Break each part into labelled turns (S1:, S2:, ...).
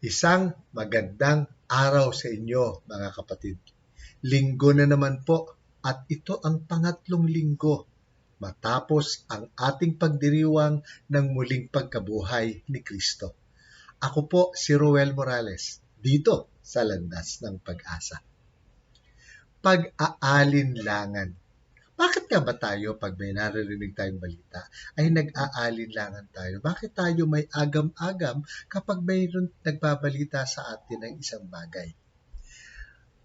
S1: Isang magandang araw sa inyo, mga kapatid. Linggo na naman po at ito ang pangatlong linggo matapos ang ating pagdiriwang ng muling pagkabuhay ni Kristo. Ako po si Roel Morales, dito sa Landas ng Pag-asa. Pag-aalinlangan bakit nga ba tayo, pag may naririnig tayong balita, ay nag-aalinlangan tayo? Bakit tayo may agam-agam kapag mayroon nagbabalita sa atin ng isang bagay?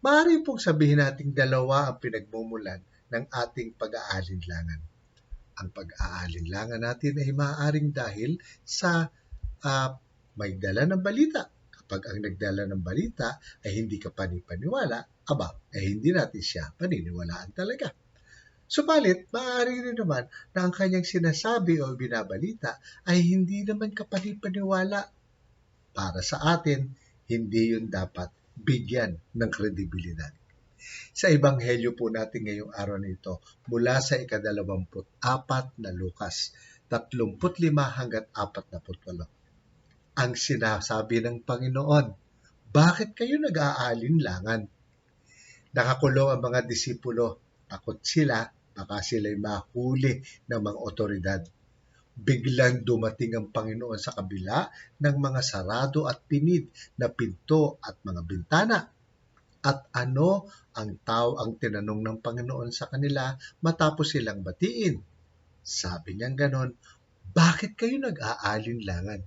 S1: Maaari pong sabihin nating dalawa ang pinagmumulan ng ating pag-aalinlangan. Ang pag-aalinlangan natin ay maaaring dahil sa uh, may dala ng balita. Kapag ang nagdala ng balita ay hindi ka panipaniwala, aba, ay hindi natin siya paniniwalaan talaga. Subalit, maaari rin naman na ang kanyang sinasabi o binabalita ay hindi naman kapanipaniwala. Para sa atin, hindi yun dapat bigyan ng kredibilidad. Sa Ebanghelyo po natin ngayong araw na ito, mula sa ikadalawamput apat na Lukas, 35 hanggat 48. Ang sinasabi ng Panginoon, bakit kayo nag-aalinlangan? Nakakulong ang mga disipulo Takot sila, baka sila'y mahuli ng mga otoridad. Biglang dumating ang Panginoon sa kabila ng mga sarado at pinid na pinto at mga bintana. At ano ang tao ang tinanong ng Panginoon sa kanila matapos silang batiin? Sabi niyang ganon, bakit kayo nag-aalinlangan?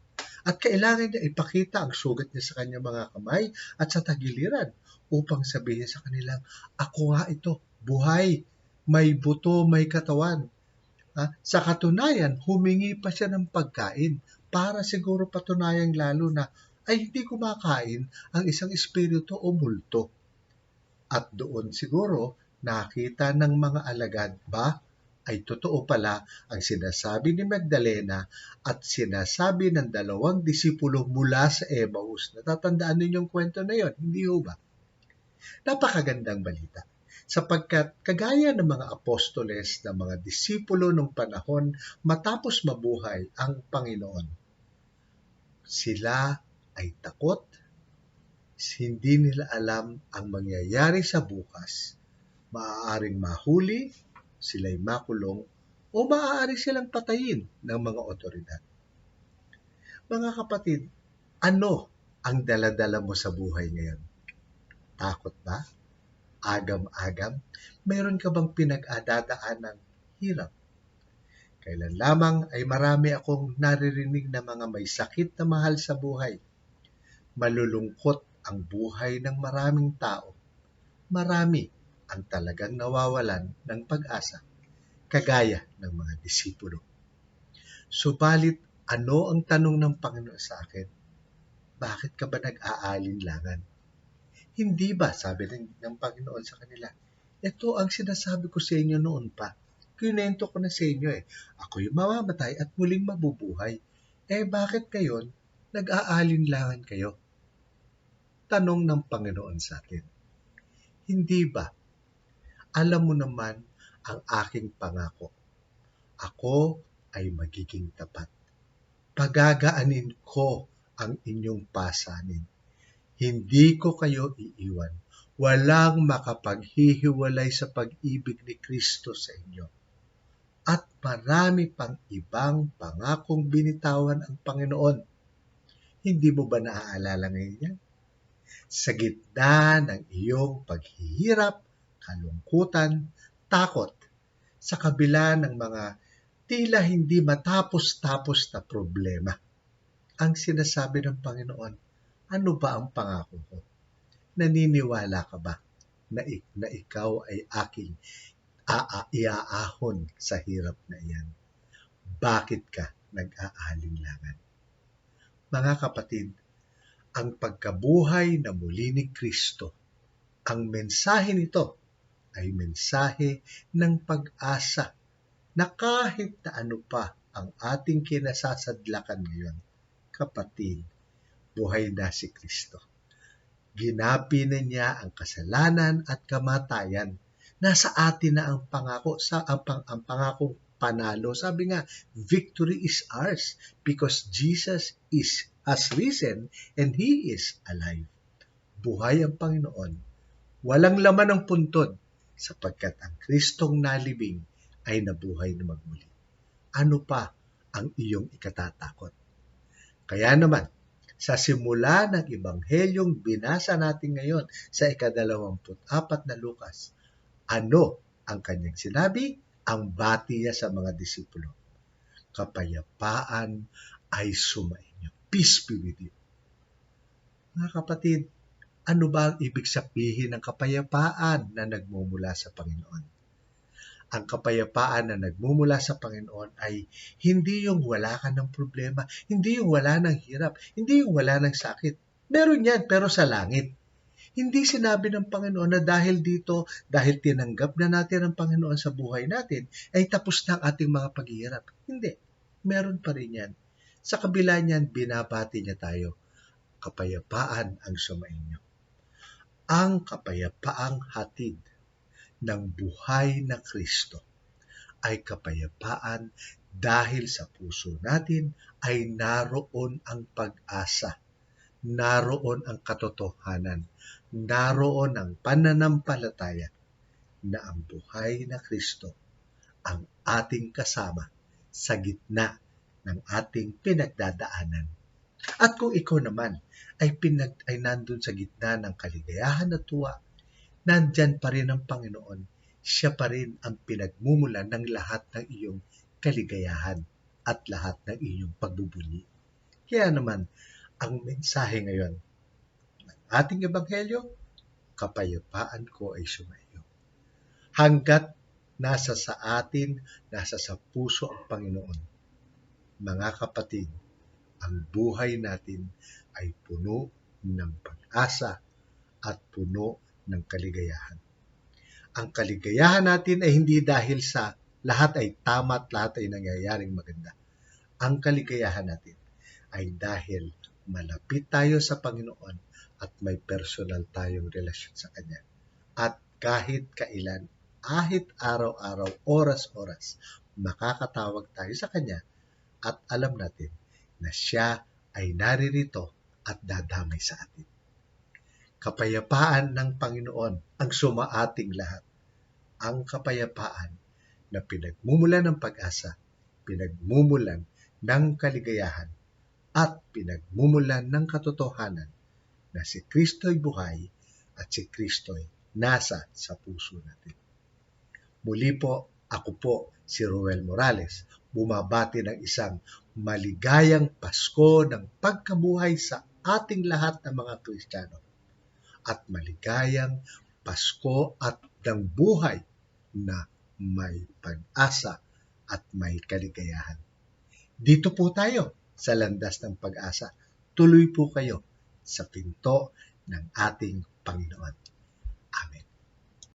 S1: At kailangan niya ipakita ang sugat niya sa kanyang mga kamay at sa tagiliran upang sabihin sa kanilang, ako nga ito, buhay, may buto, may katawan. Ha? Sa katunayan, humingi pa siya ng pagkain para siguro patunayang lalo na ay hindi kumakain ang isang espiritu o multo. At doon siguro nakita ng mga alagad ba ay totoo pala ang sinasabi ni Magdalena at sinasabi ng dalawang disipulo mula sa Emmaus. Natatandaan ninyong kwento na yon, hindi ho ba? Napakagandang balita sapagkat kagaya ng mga apostoles na mga disipulo ng panahon matapos mabuhay ang Panginoon. Sila ay takot, hindi nila alam ang mangyayari sa bukas. Maaaring mahuli, sila'y makulong, o maaari silang patayin ng mga otoridad. Mga kapatid, ano ang daladala mo sa buhay ngayon? Takot ba? Agam-agam? Meron ka bang pinag-adadaan ng hirap? Kailan lamang ay marami akong naririnig na mga may sakit na mahal sa buhay. Malulungkot ang buhay ng maraming tao. Marami ang talagang nawawalan ng pag-asa, kagaya ng mga disipulo. Subalit, ano ang tanong ng Panginoon sa akin? Bakit ka ba nag-aalinlangan? Hindi ba, sabi ng, ng Panginoon sa kanila, ito ang sinasabi ko sa inyo noon pa. Kinento ko na sa inyo eh. Ako yung mamamatay at muling mabubuhay. Eh bakit ngayon nag-aalinlangan kayo? Tanong ng Panginoon sa atin. Hindi ba? Alam mo naman ang aking pangako. Ako ay magiging tapat. Pagagaanin ko ang inyong pasanin hindi ko kayo iiwan. Walang makapaghihiwalay sa pag-ibig ni Kristo sa inyo. At marami pang ibang pangakong binitawan ang Panginoon. Hindi mo ba naaalala ngayon yan? Sa gitna ng iyong paghihirap, kalungkutan, takot, sa kabila ng mga tila hindi matapos-tapos na problema. Ang sinasabi ng Panginoon, ano ba ang pangako ko? Naniniwala ka ba na, na ikaw ay aking iaahon sa hirap na iyan? Bakit ka nag-aalinlangan? Mga kapatid, ang pagkabuhay na muli ni Kristo, ang mensahe nito ay mensahe ng pag-asa na kahit na ano pa ang ating kinasasadlakan ngayon, kapatid, buhay na si Kristo. Ginapi na niya ang kasalanan at kamatayan. Nasa atin na ang pangako sa ang, pang, ang pangakong panalo. Sabi nga, victory is ours because Jesus is has risen and He is alive. Buhay ang Panginoon. Walang laman ang puntod sapagkat ang Kristong nalibing ay nabuhay na magmuli. Ano pa ang iyong ikatatakot? Kaya naman, sa simula ng Ebanghelyong binasa natin ngayon sa ikadalawamput apat na Lukas, ano ang kanyang sinabi? Ang bati niya sa mga disipulo. Kapayapaan ay sumainyo. Peace be with you. Mga kapatid, ano ba ang ibig sabihin ng kapayapaan na nagmumula sa Panginoon? Ang kapayapaan na nagmumula sa Panginoon ay hindi yung wala ka ng problema, hindi yung wala ng hirap, hindi yung wala ng sakit. Meron yan, pero sa langit. Hindi sinabi ng Panginoon na dahil dito, dahil tinanggap na natin ang Panginoon sa buhay natin, ay tapos na ang ating mga paghihirap. Hindi. Meron pa rin yan. Sa kabila niyan, binabati niya tayo. Kapayapaan ang sumainyo. Ang kapayapaang hatid ng buhay na Kristo ay kapayapaan dahil sa puso natin ay naroon ang pag-asa, naroon ang katotohanan, naroon ang pananampalataya na ang buhay na Kristo ang ating kasama sa gitna ng ating pinagdadaanan. At kung ikaw naman ay, pinag, ay nandun sa gitna ng kaligayahan at tuwa, nandyan pa rin ang Panginoon. Siya pa rin ang pinagmumulan ng lahat ng iyong kaligayahan at lahat ng iyong pagbubuli. Kaya naman, ang mensahe ngayon ng ating ebanghelyo, kapayapaan ko ay sumayo. Hanggat nasa sa atin, nasa sa puso ang Panginoon. Mga kapatid, ang buhay natin ay puno ng pag-asa at puno ng kaligayahan. Ang kaligayahan natin ay hindi dahil sa lahat ay tama at lahat ay nangyayaring maganda. Ang kaligayahan natin ay dahil malapit tayo sa Panginoon at may personal tayong relasyon sa Kanya. At kahit kailan, kahit araw-araw, oras-oras, makakatawag tayo sa Kanya at alam natin na siya ay naririto at dadamay sa atin. Kapayapaan ng Panginoon ang sumaating lahat. Ang kapayapaan na pinagmumulan ng pag-asa, pinagmumulan ng kaligayahan, at pinagmumulan ng katotohanan na si Kristo'y buhay at si Kristo'y nasa sa puso natin. Muli po, ako po si Ruel Morales, bumabati ng isang maligayang Pasko ng pagkabuhay sa ating lahat ng mga Kristiyano. At maligayang Pasko at ng buhay na may pag-asa at may kaligayahan. Dito po tayo sa landas ng pag-asa. Tuloy po kayo sa pinto ng ating Panginoon.